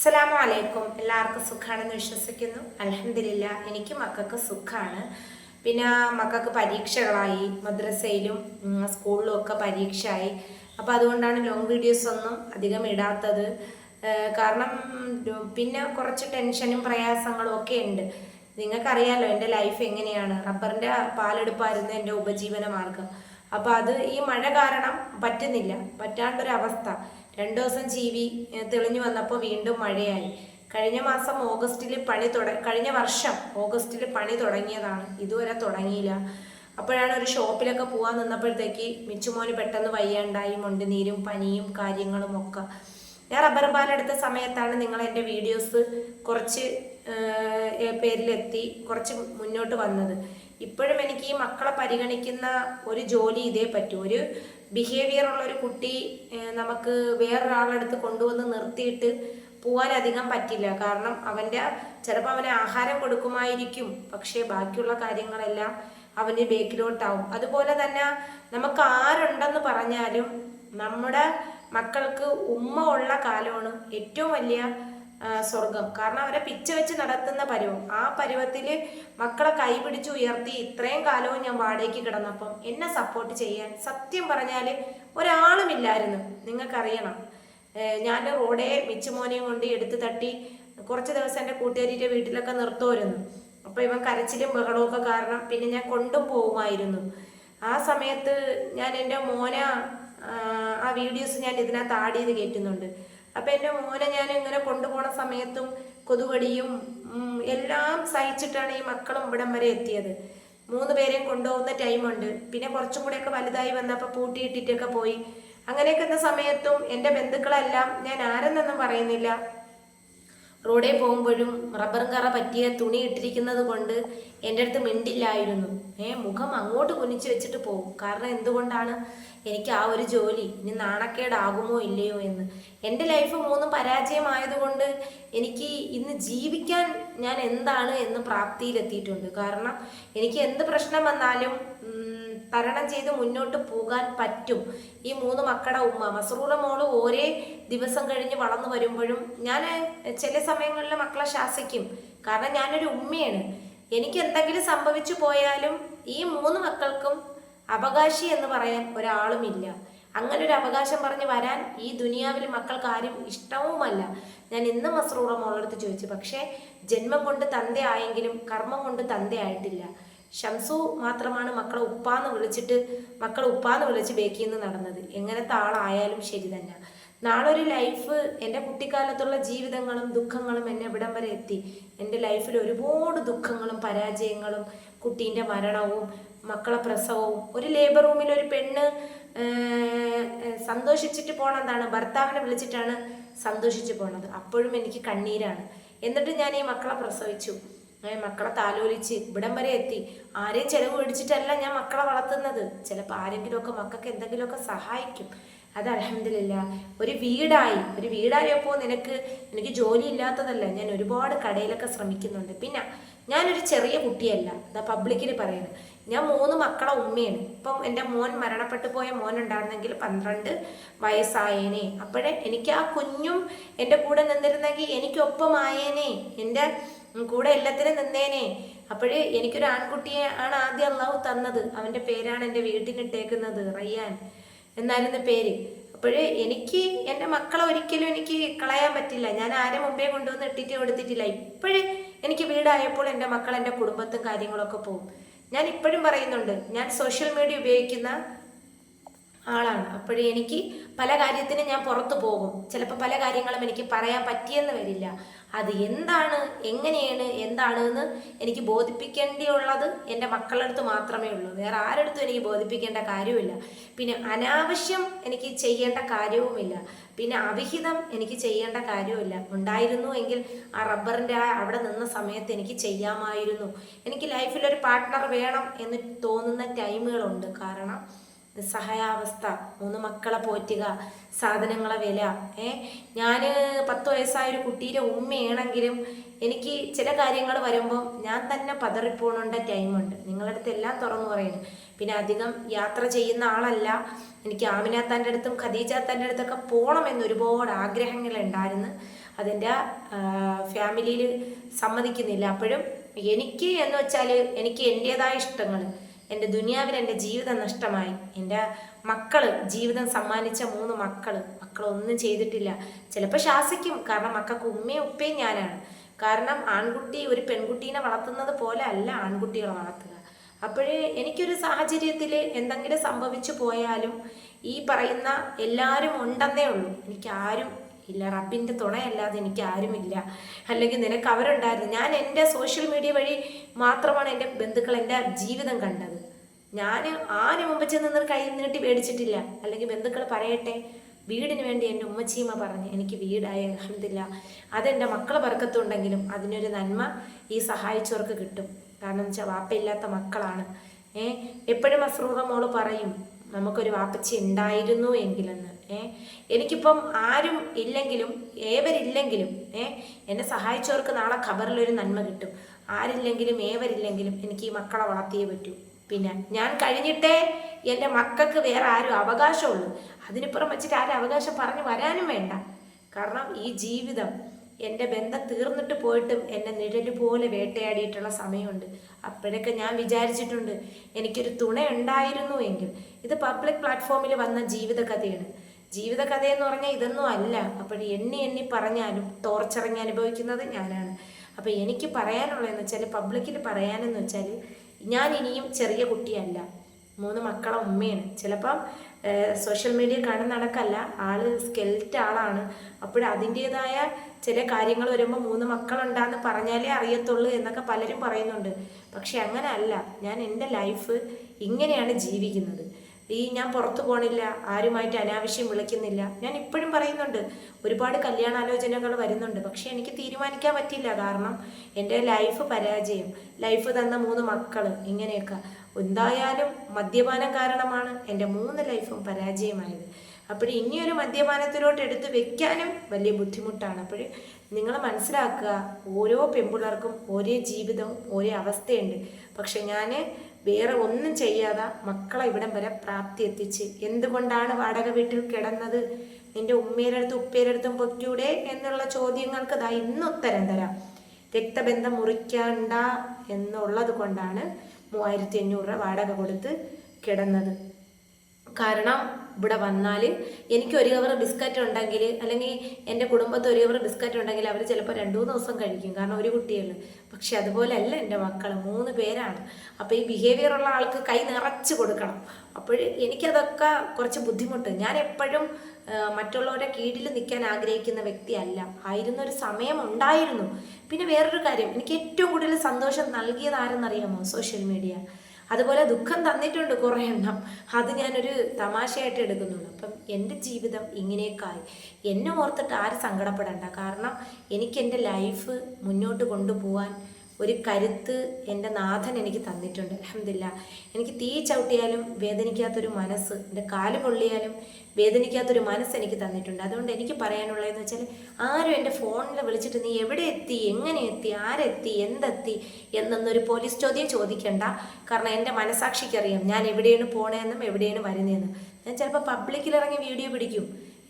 അസ്സലാമു അലൈക്കും. എല്ലാവർക്കും സുഖാണെന്ന് വിശ്വസിക്കുന്നു. അലഹമില്ല എനിക്ക് മക്കൾക്ക് സുഖമാണ് പിന്നെ മക്കൾക്ക് പരീക്ഷകളായി മദ്രസയിലും സ്കൂളിലും ഒക്കെ പരീക്ഷയായി. അപ്പോൾ അതുകൊണ്ടാണ് ലോങ് വീഡിയോസ് ഒന്നും അധികം ഇടാത്തത്. കാരണം പിന്നെ കുറച്ച് ടെൻഷനും പ്രയാസങ്ങളും ഒക്കെ ഉണ്ട്. നിങ്ങൾക്കറിയാലോ എന്റെ ലൈഫ് എങ്ങനെയാണ്? റബ്ബറിന്റെ പാലെടുപ്പായിരുന്നു എന്റെ ഉപജീവന മാർഗം അപ്പോൾ അത് ഈ മഴ കാരണം പറ്റുന്നില്ല. പറ്റാണ്ടൊരവസ്ഥ. രണ്ടു ദിവസം ജീവി തെളിഞ്ഞു വന്നപ്പോൾ വീണ്ടും മഴയായി. കഴിഞ്ഞ മാസം ഓഗസ്റ്റിൽ പണി തുട കഴിഞ്ഞ വർഷം ഓഗസ്റ്റിൽ പണി തുടങ്ങിയതാണ്. ഇതുവരെ തുടങ്ങിയില്ല. അപ്പോഴാണ് ഒരു ഷോപ്പിലൊക്കെ പോകാൻ നിന്നപ്പോഴത്തേക്ക് മിച്ചുമോന് പെട്ടെന്ന് വയ്യാണ്ടായി മുണ്ടുനീരും പനിയും കാര്യങ്ങളും ഒക്കെ. ഞാൻ റബ്ബർ പാലെടുത്ത സമയത്താണ് നിങ്ങൾ എന്റെ വീഡിയോസ് കുറച്ച് പേരിലെത്തി കുറച്ച് മുന്നോട്ട് വന്നത്. ഇപ്പോഴും എനിക്ക് ഈ മക്കളെ പരിഗണിക്കുന്ന ഒരു ജോലി ഇതേ പറ്റൂ. ഒരു ബിഹേവിയർ ഉള്ള ഒരു കുട്ടി നമുക്ക് അടുത്ത് കൊണ്ടുവന്ന് നിർത്തിയിട്ട് പോവാൻ അധികം പറ്റില്ല. കാരണം അവന്റെ ചിലപ്പോൾ അവന് ആഹാരം കൊടുക്കുമായിരിക്കും. പക്ഷേ ബാക്കിയുള്ള കാര്യങ്ങളെല്ലാം അവന് ബേക്കിലോട്ടാവും. അതുപോലെ തന്നെ നമുക്ക് ആരുണ്ടെന്ന് പറഞ്ഞാലും നമ്മുടെ മക്കൾക്ക് ഉമ്മ ഉള്ള കാലമാണ് ഏറ്റവും വലിയ സ്വർഗം. കാരണം അവരെ പിച്ച വെച്ച് നടത്തുന്ന പരുവം. ആ പരുവത്തിൽ മക്കളെ കൈപിടിച്ച് ഉയർത്തി ഇത്രയും കാലവും ഞാൻ വാടകയ്ക്ക് കിടന്നപ്പം എന്നെ സപ്പോർട്ട് ചെയ്യാൻ സത്യം പറഞ്ഞാൽ ഒരാളുമില്ലായിരുന്നു. നിങ്ങൾക്കറിയണം. ഞാൻ റോഡേ മിച്ചുമോനെയും കൊണ്ട് എടുത്തു തട്ടി കുറച്ച് ദിവസം എന്റെ കൂട്ടുകാരിയുടെ വീട്ടിലൊക്കെ നിർത്തുമായിരുന്നു. അപ്പോൾ ഇവൻ കരച്ചിലും ബഹളവും കാരണം പിന്നെ ഞാൻ കൊണ്ടും പോകുമായിരുന്നു. ആ സമയത്ത് ഞാൻ എന്റെ മോന ആ വീഡിയോസ് ഞാൻ ഇതിനകത്ത് ആഡ് ചെയ്ത് കയറ്റുന്നുണ്ട് അപ്പം എന്റെ മോനെ ഞാൻ ഇങ്ങനെ കൊണ്ടുപോണ സമയത്തും കൊതുകടിയും എല്ലാം സഹിച്ചിട്ടാണ് ഈ മക്കളും ഇവിടം വരെ എത്തിയത്. മൂന്ന് പേരെയും കൊണ്ടുപോകുന്ന ടൈമുണ്ട് പിന്നെ കുറച്ചും കൂടെയൊക്കെ വലുതായി വന്നപ്പോൾ പൂട്ടിയിട്ടിട്ടൊക്കെ പോയി. അങ്ങനെയൊക്കെ സമയത്തും എന്റെ ബന്ധുക്കളെല്ലാം ഞാൻ ആരെന്നൊന്നും പറയുന്നില്ല. റോഡിൽ പോകുമ്പോഴും റബ്ബറും കറ പറ്റിയ തുണി ഇട്ടിരിക്കുന്നത് കൊണ്ട് എന്റെ അടുത്ത് മിണ്ടില്ലായിരുന്നു. ഏ മുഖം അങ്ങോട്ട് കുനിച്ച് വെച്ചിട്ട് പോകും. കാരണം എന്തുകൊണ്ടാണ് എനിക്ക് ആ ഒരു ജോലി? ഇനി നാണക്കേടാകുമോ ഇല്ലയോ എന്ന്. എന്റെ ലൈഫ് മൂന്നും പരാജയമായതുകൊണ്ട് എനിക്ക് ഇന്ന് ജീവിക്കാൻ ഞാൻ എന്താണ് എന്ന് പ്രാപ്തിയിലെത്തിയിട്ടുണ്ട്. കാരണം എനിക്ക് എന്ത് പ്രശ്നം വന്നാലും തരണം ചെയ്ത് മുന്നോട്ട് പോകാൻ പറ്റും. ഈ മൂന്ന് മക്കളുടെ ഉമ്മ. മസറൂറ മോൾ ഓരേ ദിവസം കഴിഞ്ഞ് വളർന്നു വരുമ്പോഴും ഞാൻ ചില സമയങ്ങളിൽ മക്കളെ ശാസിക്കും. കാരണം ഞാനൊരു ഉമ്മയാണ്. എനിക്ക് എന്തെങ്കിലും സംഭവിച്ചു പോയാലും ഈ മൂന്ന് മക്കൾക്കും അവകാശി എന്ന് പറയാൻ ഒരാളുമില്ല. അങ്ങനെ ഒരു അവകാശം പറഞ്ഞ് വരാൻ ഈ ദുനിയാവിൽ മക്കൾക്ക് ആരും ഇഷ്ടവുമല്ല. ഞാൻ ഇന്ന് മസറൂറ മോളടുത്ത് ചോദിച്ചു. പക്ഷേ ജന്മം കൊണ്ട് തന്തയായെങ്കിലും കർമ്മം കൊണ്ട് തന്തയായിട്ടില്ല. ഷംസു മാത്രമാണ് മക്കളെ ഉപ്പാന്ന് വിളിച്ചിട്ട് മക്കളെ ഉപ്പാന്ന് വിളിച്ച് ബേക്കിൽ നിന്ന് നടന്നത്. എങ്ങനത്തെ ആളായാലും ശരി തന്നെ. നാളെ ഒരു ലൈഫ് എന്റെ കുട്ടിക്കാലത്തുള്ള ജീവിതങ്ങളും ദുഃഖങ്ങളും എന്നെ ഇവിടം വരെ എത്തി. എന്റെ ലൈഫിൽ ഒരുപാട് ദുഃഖങ്ങളും പരാജയങ്ങളും കുട്ടീന്റെ മരണവും മക്കളെ പ്രസവവും ഒരു ലേബർ റൂമിൽ ഒരു പെണ്ണ് സന്തോഷിച്ചിട്ട് പോണതാണ്. ഭർത്താവിനെ വിളിച്ചിട്ടാണ് സന്തോഷിച്ച് പോണത്. അപ്പോഴും എനിക്ക് കണ്ണീരാണ്. എന്നിട്ട് ഞാൻ ഈ മക്കളെ പ്രസവിച്ചു. ഏ, മക്കളെ താലോലിച്ച് ഇവിടം വരെ എത്തി. ആരെയും ചെലവ് മേടിച്ചിട്ടല്ല ഞാൻ മക്കളെ വളർത്തുന്നത്. ചിലപ്പോൾ ആരെങ്കിലുമൊക്കെ മക്കൾക്ക് എന്തെങ്കിലുമൊക്കെ സഹായിക്കും. അത് അലഹമില്ല ഒരു വീടായി. ഒരു വീടായപ്പോൾ നിനക്ക് എനിക്ക് ജോലി ഇല്ലാത്തതല്ല. ഞാൻ ഒരുപാട് കടയിലൊക്കെ ശ്രമിക്കുന്നുണ്ട്. പിന്നെ ഞാനൊരു ചെറിയ കുട്ടിയല്ല. അതാ പബ്ലിക്കിൽ പറയുന്നത് ഞാൻ മൂന്ന് മക്കളെ ഉമ്മയാണ്. ഇപ്പം എന്റെ മോൻ മരണപ്പെട്ടു പോയ മോൻ ഉണ്ടായിരുന്നെങ്കിൽ പന്ത്രണ്ട് വയസ്സായേനെ. അപ്പോഴേ എനിക്ക് ആ കുഞ്ഞും എന്റെ കൂടെ നിന്നിരുന്നെങ്കിൽ എനിക്കൊപ്പമായേനെ. എന്റെ കൂടെ എല്ലാത്തിനും നിന്നേനെ. അപ്പോഴേ എനിക്കൊരു ആൺകുട്ടിയെ ആണ് ആദ്യം അള്ളാഹു തന്നത്. അവന്റെ പേരാണ് എന്റെ വീട്ടിനിട്ടേക്കുന്നത് റയ്യാൻ എന്നായിരുന്നു പേര്. അപ്പോഴേ എനിക്ക് എന്റെ മക്കളെ ഒരിക്കലും എനിക്ക് കളയാൻ പറ്റില്ല. ഞാൻ ആരെ മുമ്പേ കൊണ്ടുവന്ന് ഇട്ടിട്ട് കൊടുത്തിട്ടില്ല. ഇപ്പോഴേ എനിക്ക് വീടായപ്പോൾ എന്റെ മക്കൾ എന്റെ കുടുംബത്തും കാര്യങ്ങളൊക്കെ പോകും ഞാൻ ഇപ്പോഴും പറയുന്നുണ്ട് ഞാൻ സോഷ്യൽ മീഡിയ ഉപയോഗിക്കുന്ന ആളാണ്. അപ്പോഴേ എനിക്ക് പല കാര്യത്തിനും ഞാൻ പുറത്തു പോകും. ചിലപ്പോൾ പല കാര്യങ്ങളും എനിക്ക് പറയാൻ പറ്റിയെന്ന് വരില്ല. അത് എന്താണ്? എങ്ങനെയാണ്? എന്താണ് എന്ന് എനിക്ക് ബോധിപ്പിക്കേണ്ടിയുള്ളത് എന്റെ മക്കളുടെ അടുത്ത് മാത്രമേ ഉള്ളൂ. വേറെ ആരടുത്തും എനിക്ക് ബോധിപ്പിക്കേണ്ട കാര്യമില്ല പിന്നെ അനാവശ്യം എനിക്ക് ചെയ്യേണ്ട കാര്യവുമില്ല. പിന്നെ അവിഹിതം എനിക്ക് ചെയ്യേണ്ട കാര്യമില്ല ഉണ്ടായിരുന്നു എങ്കിൽ ആ റബ്ബറിന്റെ ആ അവിടെ നിന്ന സമയത്ത് എനിക്ക് ചെയ്യാമായിരുന്നു. എനിക്ക് ലൈഫിൽ ഒരു പാർട്ട്ണർ വേണം എന്ന് തോന്നുന്ന ടൈമുകളുണ്ട്. കാരണം നിസ്സഹായാവസ്ഥ മൂന്ന് മക്കളെ പോറ്റുക സാധനങ്ങളെ വില. ഏ? ഞാൻ പത്ത് വയസ്സായ ഒരു കുട്ടീന്റെ ഉമ്മയാണെങ്കിലും എനിക്ക് ചില കാര്യങ്ങൾ വരുമ്പോൾ ഞാൻ തന്നെ പതറിപ്പോണേണ്ട ടൈമുണ്ട് നിങ്ങളുടെ അടുത്ത് എല്ലാം തുറന്നു പറയുന്നു പിന്നെ അധികം യാത്ര ചെയ്യുന്ന ആളല്ല. എനിക്ക് ആമിനാത്താന്റെ അടുത്തും ഖദീജാത്താന്റെ അടുത്തൊക്കെ പോകണമെന്ന് ഒരുപാട് ആഗ്രഹങ്ങളുണ്ടായിരുന്നു അതിന്റെ ഫാമിലിയിൽ സമ്മതിക്കുന്നില്ല. അപ്പോഴും എനിക്ക് എന്ന് വെച്ചാൽ എനിക്ക് എന്റേതായ ഇഷ്ടങ്ങൾ. എന്റെ ദുനിയാവിൽ എന്റെ ജീവിതം നഷ്ടമായി. എന്റെ മക്കൾ ജീവിതം സമ്മാനിച്ച മൂന്ന് മക്കൾ മക്കളൊന്നും ചെയ്തിട്ടില്ല. ചിലപ്പോൾ ശാസിക്കും. കാരണം മക്കൾക്ക് ഉമ്മയും ഉപ്പയും ഞാനാണ്. കാരണം ആൺകുട്ടി ഒരു പെൺകുട്ടീനെ വളർത്തുന്നത് പോലെ അല്ല ആൺകുട്ടികളെ വളർത്തുക. അപ്പോഴേ എനിക്കൊരു സാഹചര്യത്തിൽ എന്തെങ്കിലും സംഭവിച്ചു പോയാലും ഈ പറയുന്ന എല്ലാവരും ഉണ്ടെന്നേ ഉള്ളൂ. എനിക്ക് ആരും ഇല്ല റബ്ബിന്റെ തുണയല്ലാതെ എനിക്ക് ആരുമില്ല. അല്ലെങ്കിൽ നിനക്ക് അവരുണ്ടായിരുന്നു. ഞാൻ എന്റെ സോഷ്യൽ മീഡിയ വഴി മാത്രമാണ് എന്റെ ബന്ധുക്കൾ എന്റെ ജീവിതം കണ്ടത്. ഞാൻ ആരും മുമ്പ് ചെന്ന് നിന്ന് കൈ നീട്ടി മേടിച്ചിട്ടില്ല. അല്ലെങ്കിൽ ബന്ധുക്കൾ പറയട്ടെ വീടിന് വേണ്ടി എന്റെ ഉമ്മച്ചീമ പറഞ്ഞ് എനിക്ക് വീടായ അഹമ്മദില്ല അതെന്റെ മക്കളെ പറക്കത്തുണ്ടെങ്കിലും അതിനൊരു നന്മ ഈ സഹായിച്ചവർക്ക് കിട്ടും. കാരണം വെച്ചാൽ വാപ്പയില്ലാത്ത മക്കളാണ്. ഏഹ് എപ്പോഴും അസ്രൂറ മോൾ പറയും നമുക്കൊരു വാപ്പച്ചി ഉണ്ടായിരുന്നു എങ്കിലെന്ന്. ഏ? എനിക്കിപ്പം ആരും ഇല്ലെങ്കിലും ഏവരില്ലെങ്കിലും ഏ? എന്നെ സഹായിച്ചവർക്ക് നാളെ ഖബറിലൊരു നന്മ കിട്ടും. ആരില്ലെങ്കിലും ഏവരില്ലെങ്കിലും എനിക്ക് ഈ മക്കളെ വളർത്തിയേ പറ്റൂ. പിന്നെ ഞാൻ കഴിഞ്ഞിട്ടേ എന്റെ മക്കൾക്ക് വേറെ ആരും അവകാശമുള്ളൂ. അതിനിപ്പുറം വെച്ചിട്ട് ആരും അവകാശം പറഞ്ഞു വരാനും വേണ്ട. കാരണം ഈ ജീവിതം എന്റെ ബന്ധം തീർന്നിട്ട് പോയിട്ടും എന്നെ നിഴൽ പോലെ വേട്ടയാടിയിട്ടുള്ള സമയമുണ്ട്. അപ്പോഴൊക്കെ ഞാൻ വിചാരിച്ചിട്ടുണ്ട് എനിക്കൊരു തുണ ഉണ്ടായിരുന്നു എങ്കിൽ. ഇത് പബ്ലിക് പ്ലാറ്റ്ഫോമിൽ വന്ന ജീവിതകഥയാണ്. ജീവിതകഥയെന്ന് പറഞ്ഞാൽ ഇതൊന്നും അല്ല. അപ്പോൾ എണ്ണി എണ്ണി പറഞ്ഞാലും ടോർച്ചറിങ് അനുഭവിക്കുന്നത് ഞാനാണ്. അപ്പോൾ എനിക്ക് പറയാനുള്ളതെന്ന് വെച്ചാൽ പബ്ലിക്കിൽ പറയാനെന്ന് വെച്ചാൽ ഞാൻ ഇനിയും ചെറിയ കുട്ടിയല്ല. മൂന്ന് മക്കളെ ഉമ്മയാണ്. ചിലപ്പം സോഷ്യൽ മീഡിയ കാണുന്ന നടക്കല്ല ആൾ സ്കെൽറ്റ് ആളാണ്. അപ്പോൾ അതിന്റേതായ ചില കാര്യങ്ങൾ വരുമ്പോൾ മൂന്ന് മക്കളുണ്ടാന്ന് പറഞ്ഞാലേ അറിയത്തുള്ളൂ എന്നൊക്കെ പലരും പറയുന്നുണ്ട്. പക്ഷെ അങ്ങനെ അല്ല ഞാൻ എന്റെ ലൈഫ് ഇങ്ങനെയാണ് ജീവിക്കുന്നത്. ഈ ഞാൻ പുറത്തു പോണില്ല ആരുമായിട്ട് അനാവശ്യം വിളിക്കുന്നില്ല. ഞാൻ ഇപ്പോഴും പറയുന്നുണ്ട് ഒരുപാട് കല്യാണാലോചനകൾ വരുന്നുണ്ട്. പക്ഷെ എനിക്ക് തീരുമാനിക്കാൻ പറ്റില്ല കാരണം എന്റെ ലൈഫ് പരാജയം. ലൈഫ് തന്ന മൂന്ന് മക്കൾ ഇങ്ങനെയൊക്കെ. എന്തായാലും മദ്യപാനം കാരണമാണ് എന്റെ മൂന്ന് ലൈഫും പരാജയമായത്. അപ്പോൾ ഇനിയൊരു മദ്യപാനത്തിലോട്ട് എടുത്ത് വെക്കാനും വലിയ ബുദ്ധിമുട്ടാണ്. അപ്പോൾ നിങ്ങൾ മനസ്സിലാക്കുക ഓരോ പെൺപിള്ളേർക്കും ഒരേ ജീവിതവും ഒരേ അവസ്ഥയുണ്ട്. പക്ഷെ ഞാൻ വേറെ ഒന്നും ചെയ്യാതെ മക്കളെ ഇവിടം വരെ പ്രാപ്തി എത്തിച്ച് എന്തുകൊണ്ടാണ് വാടക വീട്ടിൽ കിടന്നത്? നിന്റെ ഉമ്മയുടെ അടുത്തും ഉപ്പയുടെ അടുത്തും പൊറ്റൂടെ എന്നുള്ള ചോദ്യങ്ങൾക്ക് ദാ ഇന്ന് ഉത്തരം തരാം. രക്തബന്ധം മുറിക്കണ്ട എന്നുള്ളത് കൊണ്ടാണ് മൂവായിരത്തി അഞ്ഞൂറ് രൂപ വാടക കൊടുത്ത് കിടന്നത്. കാരണം ഇവിടെ വന്നാൽ എനിക്ക് ഒരു കവർ ബിസ്ക്കറ്റ് ഉണ്ടെങ്കിൽ അല്ലെങ്കിൽ എന്റെ കുടുംബത്ത് ഒരു കവർ ബിസ്ക്കറ്റ് ഉണ്ടെങ്കിൽ അവർ ചിലപ്പോൾ രണ്ട് മൂന്ന് ദിവസം കഴിക്കും. കാരണം ഒരു കുട്ടിയല്ല. പക്ഷെ അതുപോലെയല്ല എന്റെ മക്കൾ മൂന്ന് പേരാണ്. അപ്പോൾ ഈ ബിഹേവിയർ ഉള്ള ആൾക്ക് കൈ നിറച്ച് കൊടുക്കണം. അപ്പോൾ എനിക്കതൊക്കെ കുറച്ച് ബുദ്ധിമുട്ട്. ഞാൻ എപ്പോഴും മറ്റുള്ളവരുടെ കീഴിൽ നിൽക്കാൻ ആഗ്രഹിക്കുന്ന വ്യക്തിയല്ല. ആയിരുന്ന ഒരു സമയം ഉണ്ടായിരുന്നു. പിന്നെ വേറൊരു കാര്യം എനിക്ക് ഏറ്റവും കൂടുതൽ സന്തോഷം നൽകിയത് ആരെന്നറിയാമോ സോഷ്യൽ മീഡിയ അതുപോലെ ദുഃഖം തന്നിട്ടുണ്ട് കുറേ എണ്ണം. അത് ഞാനൊരു തമാശയായിട്ട് എടുക്കുന്നുള്ളൂ അപ്പം എന്റെ ജീവിതം ഇങ്ങനെയൊക്കെയായി. എന്നെ ഓർത്തിട്ട് ആരും സങ്കടപ്പെടേണ്ട. കാരണം എനിക്ക് എന്റെ ലൈഫ് മുന്നോട്ട് കൊണ്ടുപോകാൻ ഒരു കരുത്ത് എന്റെ നാഥൻ എനിക്ക് തന്നിട്ടുണ്ട്. അലഹമില്ല എനിക്ക് തീ ചവിട്ടിയാലും വേദനിക്കാത്തൊരു മനസ്സ് എന്റെ കാൽ പൊള്ളിയാലും വേദനിക്കാത്തൊരു മനസ്സ് എനിക്ക് തന്നിട്ടുണ്ട്. അതുകൊണ്ട് എനിക്ക് പറയാനുള്ളതെന്ന് വെച്ചാൽ ആരും എന്റെ ഫോണിൽ വിളിച്ചിട്ട് നീ എവിടെ എത്തി എങ്ങനെ എത്തി ആരെത്തി എന്തെത്തി എന്നൊന്നൊരു പോലീസ് ചോദ്യം ചോദിക്കണ്ട. കാരണം എന്റെ മനസാക്ഷിക്കറിയാം ഞാൻ എവിടെയാണ് പോണേന്നും എവിടെയാണ് വരുന്നതെന്നും ഞാൻ ചിലപ്പോൾ പബ്ലിക്കിൽ ഇറങ്ങി വീഡിയോ പിടിക്കും.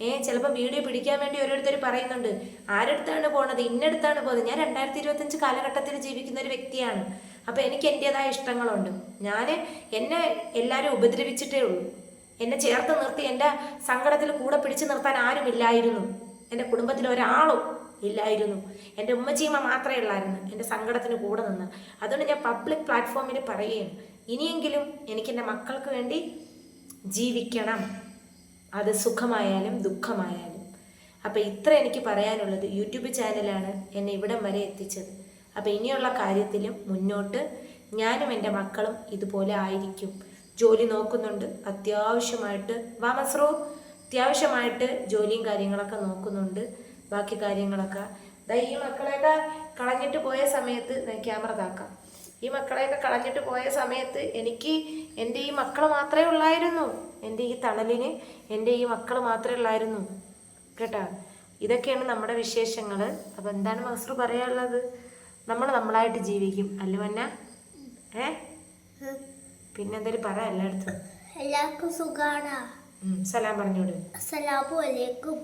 ഏ ചിലപ്പോൾ വീഡിയോ പിടിക്കാൻ വേണ്ടി ഓരോരുത്തർ പറയുന്നുണ്ട്. ആരെടുത്താണ് പോണത്? ഇന്നടുത്താണ് പോകുന്നത് ഞാൻ രണ്ടായിരത്തി ഇരുപത്തഞ്ച് കാലഘട്ടത്തിൽ ജീവിക്കുന്ന ഒരു വ്യക്തിയാണ്. അപ്പോൾ എനിക്ക് എന്റെതായ ഇഷ്ടങ്ങളുണ്ട്. ഞാൻ എന്നെ എല്ലാവരും ഉപദ്രവിച്ചിട്ടേ ഉള്ളൂ. എന്നെ ചേർത്ത് നിർത്തി എന്റെ സങ്കടത്തിൽ കൂടെ പിടിച്ചു നിർത്താൻ ആരുമില്ലായിരുന്നു എന്റെ കുടുംബത്തിൽ ഒരാളും ഇല്ലായിരുന്നു. എന്റെ ഉമ്മച്ചീമ മാത്രമേ ഉള്ളായിരുന്നു എന്റെ സങ്കടത്തിന് കൂടെ നിന്ന്. അതുകൊണ്ട് ഞാൻ പബ്ലിക് പ്ലാറ്റ്ഫോമിൽ പറയുകയാണ്. ഇനിയെങ്കിലും എനിക്ക് എന്റെ മക്കൾക്ക് വേണ്ടി ജീവിക്കണം. അത് സുഖമായാലും ദുഃഖമായാലും. അപ്പോൾ ഇത്ര എനിക്ക് പറയാനുള്ളത് യൂട്യൂബ് ചാനലാണ് എന്നെ ഇവിടം വരെ എത്തിച്ചത്. അപ്പോൾ ഇനിയുള്ള കാര്യത്തിലും മുന്നോട്ട് ഞാനും എന്റെ മക്കളും ഇതുപോലെ ആയിരിക്കും. ജോലി നോക്കുന്നുണ്ട്. അത്യാവശ്യമായിട്ട് വാ മസ്രൂ. അത്യാവശ്യമായിട്ട് ജോലിയും കാര്യങ്ങളൊക്കെ നോക്കുന്നുണ്ട്. ബാക്കി കാര്യങ്ങളൊക്കെ. ദാ ഈ മക്കളെയൊക്കെ കളഞ്ഞിട്ട് പോയ സമയത്ത് ക്യാമറ താക്കാം. ഈ മക്കളെയൊക്കെ കളഞ്ഞിട്ട് പോയ സമയത്ത് എനിക്ക് എന്റെ ഈ മക്കൾ മാത്രമേ ഉള്ളായിരുന്നു. എന്റെ ഈ തണലിന് എന്റെ ഈ മക്കൾ മാത്രമേ ഉള്ളായിരുന്നു കേട്ടോ? ഇതൊക്കെയാണ് നമ്മുടെ വിശേഷങ്ങൾ അപ്പോൾ എന്താണ് മാസ്റ്റർ പറയാനുള്ളത്? നമ്മൾ നമ്മളായിട്ട് ജീവിക്കും. അല്ലുവന്ന ഏ? പിന്നെ എന്തായാലും പറ എല്ലായിടത്തും. എല്ലാവർക്കും സുഖാണ്. സലാം പറഞ്ഞോട് അസ്സലാമു അലൈക്കും.